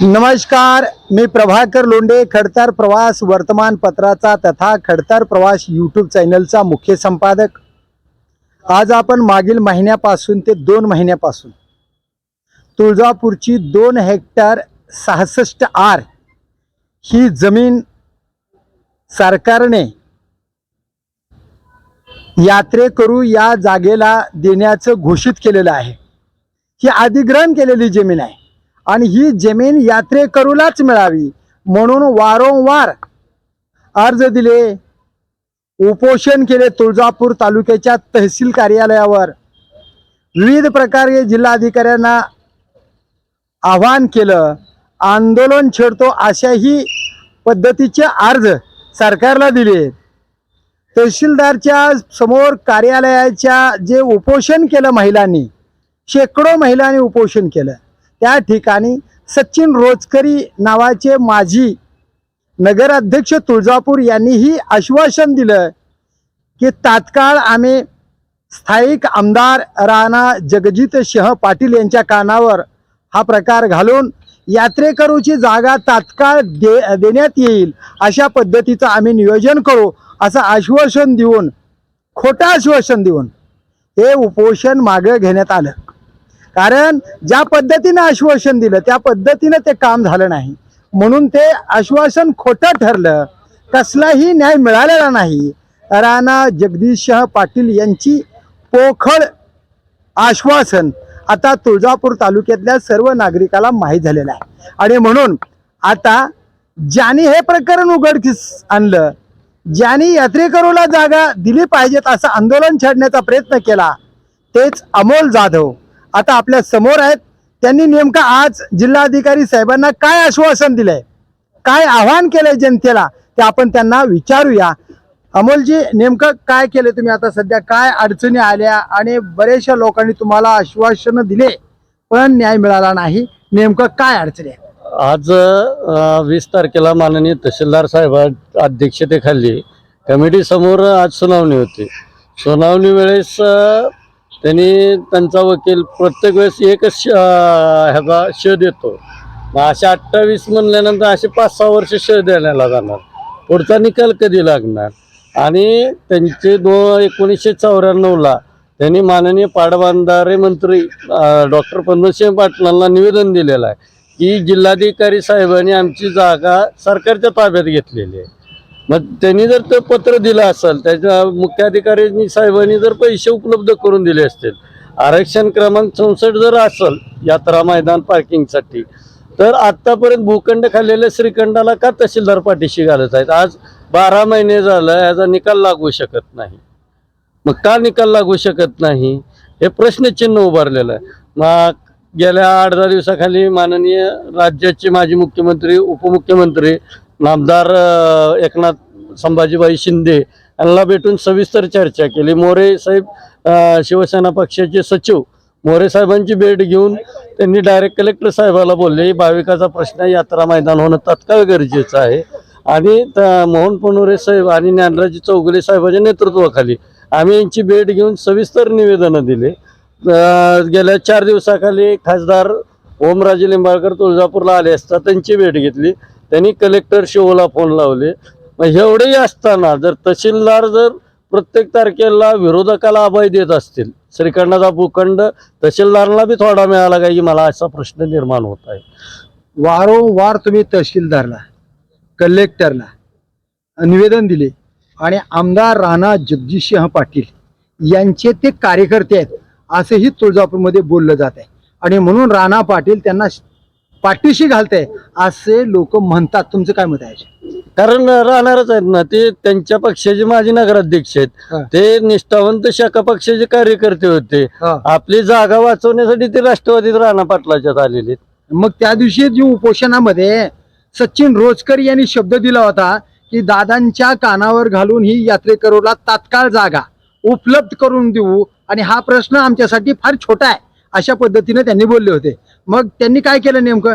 नमस्कार मी प्रभाकर लोंडे खडतर प्रवास वर्तमानपत्राचा तथा खडतर प्रवास यूट्यूब चॅनलचा मुख्य संपादक. आज आपण मागील महिन्यापासून ते दोन महिन्यापासून तुळजापूरची दोन हेक्टर सहासष्ट आर ही जमीन सरकारने यात्रेकरू या जागेला देण्याचं घोषित केलेलं आहे. ही अधिग्रहण केलेली जमीन आहे. आणि ही जमीन यात्रेकरूलाच मिळावी. म्हणून वारंवार अर्ज दिले. उपोषण केले तुळजापूर तालुक्याच्या तहसील कार्यालयावर. विविध प्रकारे जिल्हाधिकाऱ्यांना आवाहन केलं. आंदोलन छेडतो अशाही पद्धतीचे अर्ज सरकारला दिले. तहसीलदारच्या समोर कार्यालयाच्या जे उपोषण केलं महिलांनी शेकडो महिलांनी उपोषण केलं. त्या ठिकाणी सचिन रोजकरी नावाचे माजी नगराध्यक्ष तुळजापूर यांनीही आश्वासन दिलं की तात्काळ आम्ही स्थायिक आमदार राणा जगजित सिंह पाटील यांच्या कानावर हा प्रकार घालून यात्रेकरूची जागा तात्काळ दे देण्यात येईल अशा पद्धतीचं आम्ही नियोजन करू असं आश्वासन देऊन खोटं आश्वासन देऊन हे उपोषण मागं घेण्यात आलं. कारण ज्या पद्धतीनं आश्वासन दिलं त्या पद्धतीनं ते काम झालं नाही. म्हणून ते आश्वासन खोटं ठरलं. कसलाही न्याय मिळालेला नाही. राणा जगदीशशाह पाटील यांची पोखळ आश्वासन आता तुळजापूर तालुक्यातल्या सर्व नागरिकाला माहीत झालेलं आहे. आणि म्हणून आता ज्याने हे प्रकरण उघडकीस आणलं ज्यांनी यात्रेकरूला जागा दिली पाहिजेत असं आंदोलन छेडण्याचा प्रयत्न केला तेच अमोल जाधव. आता आपल्यासमोर आहेत. त्यांनी नेमकं आज जिल्हाधिकारी साहेबांना काय आश्वासन दिलंय? काय आव्हान केलंय जनतेला? ते आपण त्यांना विचारूया. अमोलजी नेमकं काय केलं तुम्ही आता सध्या? काय अडचणी आल्या? आणि बऱ्याचशा लोकांनी तुम्हाला आश्वासन दिले पण न्याय मिळाला नाही. नेमकं काय अडचणी आहे आज वीस तारखेला माननीय तहसीलदार साहेब अध्यक्षतेखाली कमिटी समोर आज सुनावणी होती. सुनावणी वेळेस अ, त्यांनी त्यांचा वकील प्रत्येक वेळेस एकच श- ह्याचा श देतो. मग असे अठ्ठावीस म्हणल्यानंतर असे पाच सहा वर्ष श देण्याला जाणार. पुढचा निकाल कधी लागणार? आणि त्यांचे दो एकोणीसशे चौऱ्याण्णवला त्यांनी माननीय पाटबंधारे मंत्री डॉक्टर पंधरसिंह पाटलांना निवेदन दिलेलं आहे की जिल्हाधिकारी साहेबांनी आमची जागा सरकारच्या ताब्यात घेतलेली आहे. मग त्यांनी जर ते पत्र दिलं असेल त्याच्या मुख्याधिकारी साहेबांनी जर पैसे उपलब्ध करून दिले असतील आरक्षण क्रमांक चौसष्ट जर असेल यात्रा मैदान पार्किंगसाठी तर आत्तापर्यंत भूखंड खाल्लेल्या श्रीखंडाला का तहसीलदार पाठीशी घालत आहेत? आज बारा महिने झालं याचा निकाल लागू शकत नाही. मग का निकाल लागू शकत नाही? हे प्रश्नचिन्ह उभारलेलं आहे. मग गेल्या आठ दहा दिवसाखाली माननीय राज्याचे माजी मुख्यमंत्री उपमुख्यमंत्री नामदार एकनाथ संभाजीबाई शिंदे यांना भेटून सविस्तर चर्चा केली. मोरे साहेब शिवसेना पक्षाचे सचिव मोरे साहेबांची भेट घेऊन त्यांनी डायरेक्ट कलेक्टर साहेबाला बोलले भाविकाचा प्रश्न यात्रा मैदान होणं तात्काळ गरजेचं आहे. आणि त- मोहन पनोरे साहेब आणि ज्ञानराजी चौगुले साहेबांच्या नेतृत्वाखाली आम्ही यांची भेट घेऊन सविस्तर निवेदनं दिले. गेल्या चार दिवसाखाली खासदार ओमराजे लिंबाळकर तुळजापूरला आले असता त्यांची भेट घेतली. त्यांनी कलेक्टर शिवला फोन लावले. मग एवढेही असताना जर तहसीलदार जर प्रत्येक तारखेला विरोधकाला अभय देत असतील श्रीखंडाचा भूखंड तहसीलदारांना बी थोडा मिळाला का की मला असा प्रश्न निर्माण होत आहे? वारंवार तुम्ही तहसीलदारला कलेक्टरला निवेदन दिले आणि आमदार राणा जगजितसिंह पाटील यांचे ते कार्यकर्ते आहेत असंही तुळजापूरमध्ये बोललं जात आहे. आणि म्हणून राणा पाटील त्यांना पाठीशी घालते असे लोक म्हणतात तुमचं काय मत आहे? कारण राहणारच आहेत ना ते त्यांच्या पक्षाचे माजी नगराध्यक्ष. आहेत ते निष्ठावंत शाखा पक्षाचे कार्यकर्ते होते आपली जागा वाचवण्यासाठी ते राष्ट्रवादीत राणा पाटलाच्यात आलेले. मग त्या दिवशी जी उपोषणामध्ये सचिन रोजकर यांनी शब्द दिला होता की दादांच्या कानावर घालून ही यात्रेकरूला तात्काळ जागा उपलब्ध करून देऊ आणि हा प्रश्न आमच्यासाठी फार छोटा आहे अशा पद्धतीने त्यांनी बोलले होते मग त्यांनी काय केलं नेमकं?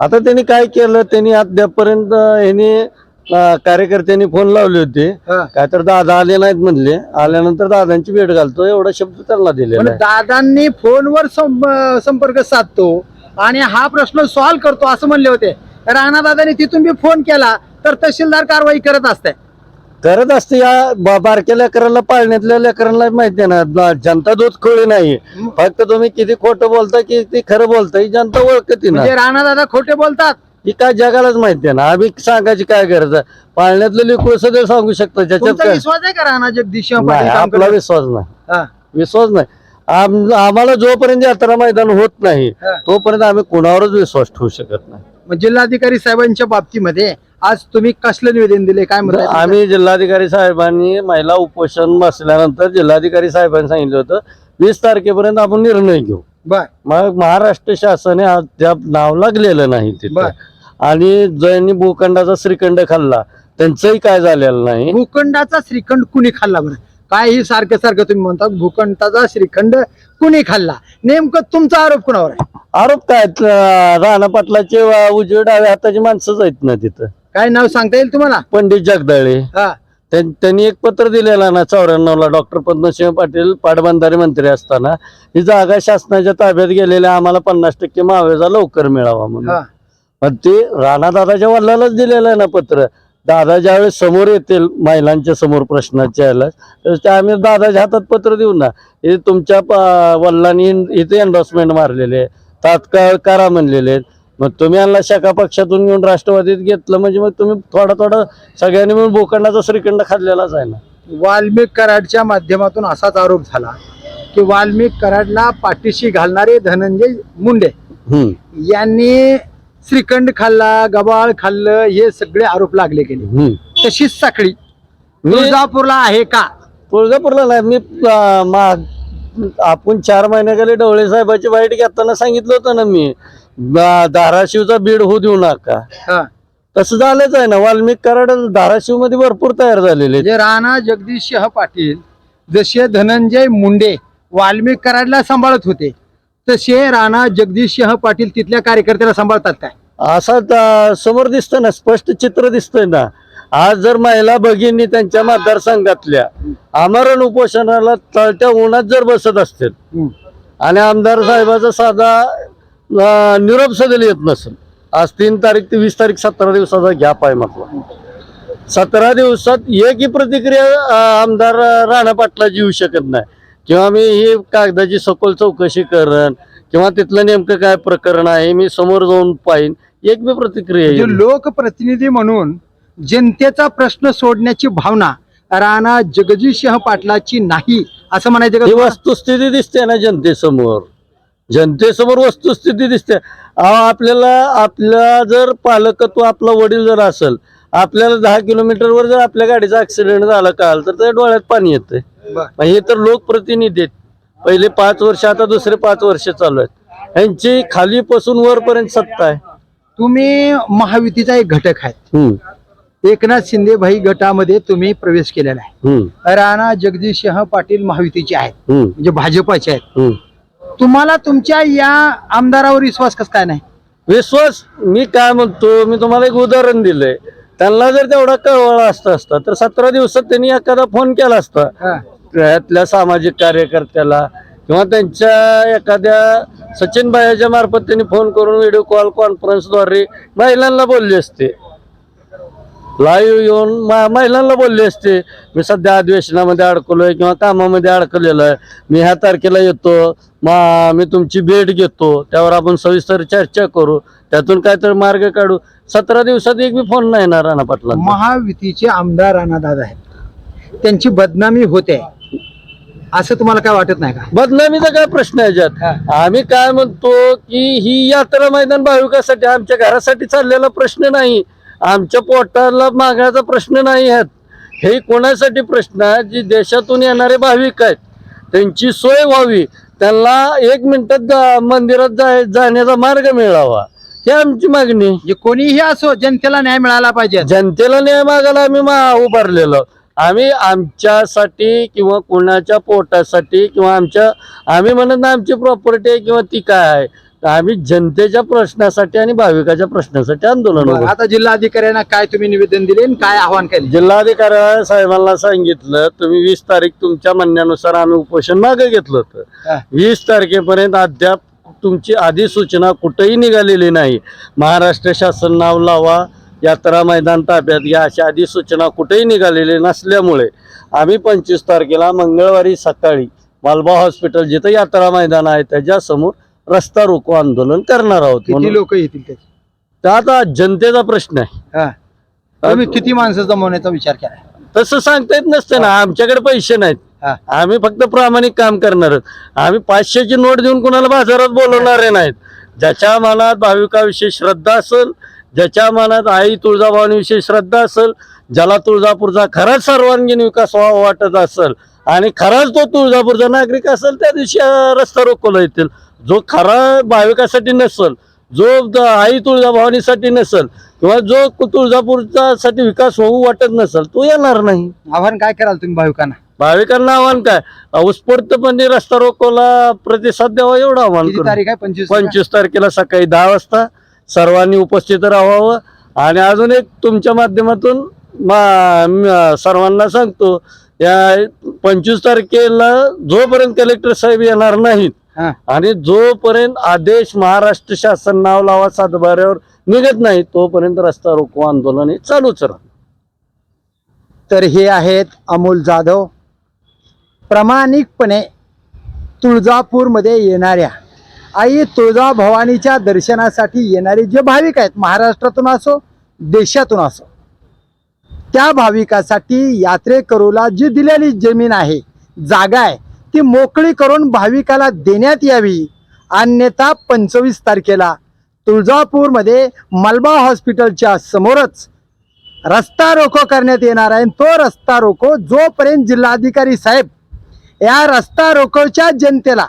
आता त्यांनी काय केलं त्यांनी अद्यापपर्यंत यांनी अं, कार्यकर्त्यांनी फोन लावले होते. हा. काय तर दादा आले नाहीत म्हणले. आल्यानंतर दादांची भेट घालतो एवढा शब्द त्यांना दिलेला पण आहे. दादांनी फोनवर सं- संपर्क साधतो आणि हा प्रश्न सॉल्व्ह करतो असं म्हणले होते. राणादादांनी तिथून बी फोन केला तर तहसीलदार कारवाई करत असते. करत असते या बारक्या लेकरांना पाळण्यातल्या लेकरांना माहिती आहे ना. जनता दूध खोळी नाही. फक्त तुम्ही किती खोटं बोलता किती खरं बोलता ही जनता ओळखते ना. म्हणजे राणादादा खोटे बोलतात. ही काय जगालाच माहिती आहे ना. आम्ही सांगायची काय गरज आहे? पाळण्यातलं लिकूड सगळं सांगू शकतो. त्याच्यात तुमचा काय? विश्वास आहे का राणा जगदीश नाही, आपला? विश्वास नाही. हा. विश्वास नाही. आम- आम्हाला जोपर्यंत यात्रा मैदान होत नाही हा. तोपर्यंत आम्ही कोणावरच विश्वास ठेवू शकत नाही. मग जिल्हाधिकारी साहेबांच्या बाबतीमध्ये आज तुम्ही कसलं निवेदन दिले काय म्हणताय तुम्ही? आम्ही जिल्हाधिकारी साहेबांनी महिला उपोषण बसल्यानंतर जिल्हाधिकारी साहेबांनी सांगितलं होतं वीस तारखेपर्यंत आपण निर्णय घेऊ. मग महाराष्ट्र शासनाने अद्याप नाव लागलेलं नाही तिथं. आणि ज्यांनी भूखंडाचा श्रीखंड खाल्ला त्यांचंही काय झालेलं नाही. भूखंडाचा श्रीखंड कुणी खाल्ला बरं? काय ही सारखं सारखं तुम्ही म्हणता भूखंडाचा श्रीखंड कुणी खाल्ला? नेमकं तुमचा आरोप कुणावर आहे? आरोप काय? राणा पाटलाचे उजवे डावे हाताची माणसंच आहेत ना तिथं. काय नाव सांगता येईल तुम्हाला? पंडित जगदाळे. हा. त्यां- त्यांनी एक पत्र दिलेलं ना चौऱ्याण्णव ला डॉक्टर पद्मसिंह पाटील पाटबंधारे मंत्री असताना. ही जागा शासनाच्या ताब्यात गेलेल्या आम्हाला पन्नास टक्के मावेजा लवकर मिळावा म्हणून. हा. पण ते राणा दादाच्या वडिलालाच दिलेलं आहे ना पत्र. दादा ज्यावेळेस समोर येतील महिलांच्या समोर प्रश्नाच्या यायला तर ते आम्ही दादाच्या हातात पत्र देऊ ना. हे तुमच्या प- वडिलांनी इथे एन्डॉर्समेंट मारलेले आहे. तात्काळ करा म्हणलेले आहेत. मग तुम्ही यांना शाखा पक्षातून घेऊन राष्ट्रवादीत घेतलं म्हणजे मग तुम्ही थोडा थोडा सगळ्यांनी मिळून भूखंडाचा श्रीखंड खाल्लेलाच आहे ना. वाल्मिक कराडच्या माध्यमातून असाच आरोप झाला की वाल्मिक कराडला पाठीशी घालणारे धनंजय मुंडे हम्म. यांनी श्रीखंड खाल्ला गबाळ खाल्लं हे सगळे आरोप लागले गेले. हम्म. तशीच साखळी. तुळजापूरला आहे का? तुळजापूरला नाही. मी अं, मा- आपण चार महिन्याखाली डवळे साहेबाची बाईट घेताना सांगितलं होतं ना मी. धाराशिवचा बीड होऊ देऊ नका हा. तसं झालंच आहे ना वाल्मिक कराड धाराशिवमध्ये भरपूर तयार झालेले आहेत. म्हणजे राणा जगदीश पाटील जसे धनंजय मुंडे वाल्मिक कराडला सांभाळत होते तसे राणा जगदीश पाटील तिथल्या कार्यकर्त्याला सांभाळतात काय असा दा- समोर दिसतं ना स्पष्ट चित्र दिसतंय ना आज जर महिला भगिनी त्यांच्या मतदारसंघातल्या आमरण उपोषणाला तळत्या उन्हात जर बसत असतील आणि आमदार साहेबाचा साधा निरोप सदैल येत नसेल. आज तीन तारीख ते वीस तारीख सतरा दिवसाचा गॅप आहे म्हटलं. सतरा दिवसात एकही प्रतिक्रिया आमदार राणा पाटलाची येऊ शकत नाही. किंवा मी ही कागदाची सखोल चौकशी करण किंवा तिथलं नेमकं काय प्रकरण आहे मी समोर जाऊन पाहिन. एक बी प्रतिक्रिया म्हणजे. लोकप्रतिनिधी म्हणून जनतेचा प्रश्न सोडण्याची भावना राणा जगदीशसिंह पाटलाची नाही असं म्हणायचं ही? वस्तुस्थिती दिसते ना जनतेसमोर. जनतेसमोर वस्तुस्थिती दिसते. आपल्याला आपला जर पालकत्व आपला वडील जर असेल आपल्याला दहा किलोमीटरवर जर आपल्या गाडीचा ऍक्सिडेंट झाला काल तर त्या डोळ्यात पाणी येते. हे तर लोकप्रतिनिधी आहेत. पहिले पाच वर्ष आता दुसरे पाच वर्ष चालू आहेत. यांची खालीपासून वरपर्यंत सत्ता आहे. तुम्ही महायुतीचा एक घटक आहे. एकनाथ शिंदे भाई गटामध्ये तुम्ही प्रवेश केलेला आहे. राणा जगदीशसिंह पाटील महायुतीचे आहेत. म्हणजे भाजपाचे आहेत. तुम्हाला तुमच्या या आमदारावर विश्वास कस काय नाही? विश्वास मी काय म्हणतो मी तुम्हाला एक उदाहरण दिलंय. त्यांना जर तेवढा कळवळा असता असता तर सतरा दिवसात त्यांनी एखादा फोन केला असता. हा. त्यातल्या सामाजिक कार्यकर्त्याला किंवा त्यांच्या एखाद्या सचिन भायाच्या मार्फत त्यांनी फोन करून व्हिडिओ कॉल कॉन्फरन्सद्वारे महिलांना बोलले असते. लाईव्ह येऊन मा- महिलांना बोलले असते मी सध्या अधिवेशनामध्ये अडकलोय किंवा कामामध्ये अडकलेलो आहे. मी ह्या तारखेला येतो. मा मी तुमची भेट घेतो. त्यावर आपण सविस्तर चर्चा करू. त्यातून काहीतरी मार्ग काढू. सतरा दिवसात एक बी फोन नाही ना राणा पाटला महायुतीचे आमदार राणादादा आहेत. त्यांची बदनामी होते. असं तुम्हाला काय वाटत नाही का? बदनामीचा काय प्रश्न आहे याच्यात? हा. आम्ही काय म्हणतो की ही यात्रा मैदान भाविकासाठी आमच्या घरासाठी चाललेला प्रश्न नाही. आमच्या पोटाला मागण्याचा प्रश्न नाही आहेत. हे कोणासाठी प्रश्न आहे? जी देशातून येणारे भाविक आहेत त्यांची सोय व्हावी. त्यांना एक मिनिटात जा- मंदिरात जाय जाण्याचा मार्ग मिळावा. ही आमची मागणी. जे कोणीही असो जनतेला न्याय मिळाला पाहिजे. जनतेला न्याय मागायला आम्ही मा- उभारलेलो. आम्ही आमच्यासाठी किंवा कोणाच्या पोटासाठी किंवा आमच्या आम्ही म्हणत ना आमची प्रॉपर्टी आहे किंवा ती काय आहे. आम्ही जनतेच्या प्रश्नासाठी आणि भाविकाच्या प्रश्नासाठी आंदोलन बरं, उभं आता जिल्हाधिकाऱ्यांना काय तुम्ही निवेदन दिले आणि काय आव्हान केले? जिल्हाधिकारी साहेबांना सांगितलं तुम्ही वीस तारीख तुमच्या म्हणण्यानुसार आम्ही उपोषण मागे घेतलं होतं. वीस तारखेपर्यंत अद्याप तुमची अधिसूचना कुठेही निघालेली नाही. महाराष्ट्र शासन नाव लावा यात्रा मैदान ताब्यात घ्या अशा अधिसूचना कुठेही निघालेली नसल्यामुळे आम्ही पंचवीस तारखेला मंगळवारी सकाळी मालबा हॉस्पिटल जिथं यात्रा मैदान आहे त्याच्यासमोर रस्ता रोको आंदोलन करणार आहोत किती म्हणून. लोक येतील तर आता जनतेचा प्रश्न आहे. हा. तुम्ही किती माणसं जमवण्याचा विचार केला तसं सांगता येत नसतं ना. आमच्याकडे पैसे नाहीत. हा. आम्ही फक्त प्रामाणिक काम करणार आहोत. आम्ही पाचशेची नोट देऊन कुणाला बाजारात बोलवणारे नाहीत. ज्याच्या मनात भाविकाविषयी श्रद्धा असेल ज्याच्या मनात आई तुळजाभवानीविषयी श्रद्धा असेल ज्याला तुळजापूरचा खराच सर्वांगीण विकास व्हावा वाटत असेल आणि खराच तो तुळजापूरचा नागरिक असेल त्या दिवशी अं, रस्ता रोखवला येतील. जो खरा भाविकासाठी नसेल जो आई तुळजाभवानीसाठी नसेल किंवा जो तुळजापूरचा साठी विकास होऊ वाटत नसेल तो येणार नाही. आव्हान काय कराल तुम्ही भाविकांना? भाविकांना आव्हान काय? उत्स्फूर्तपणे रस्ता रोकोला प्रतिसाद द्यावा एवढं आव्हान किती करू तारीख आहे? पंचवीस पंचवीस तारखेला सकाळी दहा वाजता सर्वांनी उपस्थित राहावं. आणि अजून एक तुमच्या माध्यमातून मा- म- सर्वांना सांगतो या पंचवीस तारखेला जोपर्यंत कलेक्टर साहेब येणार नाहीत. आणि जोपर्यंत आदेश महाराष्ट्र शासन नाव लावा सातबाऱ्यावर निघत नाही तोपर्यंत रस्ता रोको आंदोलन हे चालूच राहतं तर हे आहेत अमोल जाधव. प्रामाणिकपणे तुळजापूरमध्ये येणाऱ्या आई तुळजाभवानीच्या दर्शनासाठी येणारे जे भाविक आहेत महाराष्ट्रातून असो देशातून असो त्या भाविकासाठी यात्रेकरूला जी दिलेली जमीन आहे जागा आहे ती मोकळी करून भाविकाला देण्यात यावी. अन्यथा पंचवीस तारखेला तुळजापूरमध्ये मलबा हॉस्पिटलच्या समोरच रस्ता रोको करण्यात येणार आहे. तो रस्ता रोको जोपर्यंत जिल्हाधिकारी साहेब या रस्ता रोकोच्या जनतेला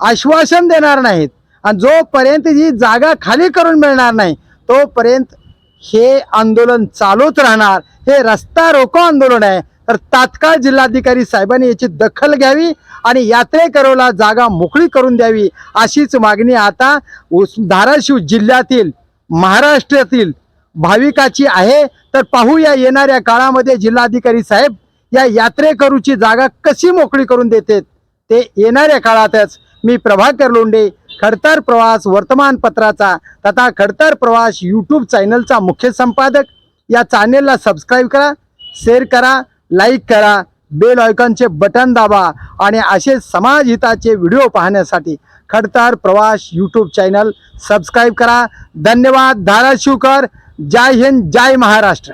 आश्वासन देणार नाहीत आणि जोपर्यंत ही जागा खाली करून मिळणार नाही तोपर्यंत हे आंदोलन चालूच राहणार. हे रस्ता रोको आंदोलन आहे. तर तात्काळ जिल्हाधिकारी साहेबांनी याची दखल घ्यावी आणि यात्रेकरूला जागा मोकळी करून द्यावी अशीच मागणी आता उस धाराशिव जिल्ह्यातील महाराष्ट्रातील भाविकाची आहे. तर पाहूया येणाऱ्या काळामध्ये जिल्हाधिकारी साहेब या यात्रेकरूची जागा कशी मोकळी करून देतात? ते येणाऱ्या काळातच मी प्रभाकर लोंडे खडतर प्रवास वर्तमानपत्राचा तथा खडतर प्रवास यूट्यूब चॅनलचा मुख्य संपादक. या चॅनेलला सबस्क्राईब करा शेअर करा लाईक करा बेल आयकॉनचे बटन दाबा आणि असे समाज हिताचे व्हिडिओ पाहण्यासाठी खडतर प्रवास यूट्यूब चॅनल सबस्क्राईब करा. धन्यवाद धाराशिवकर. जय हिंद जय महाराष्ट्र.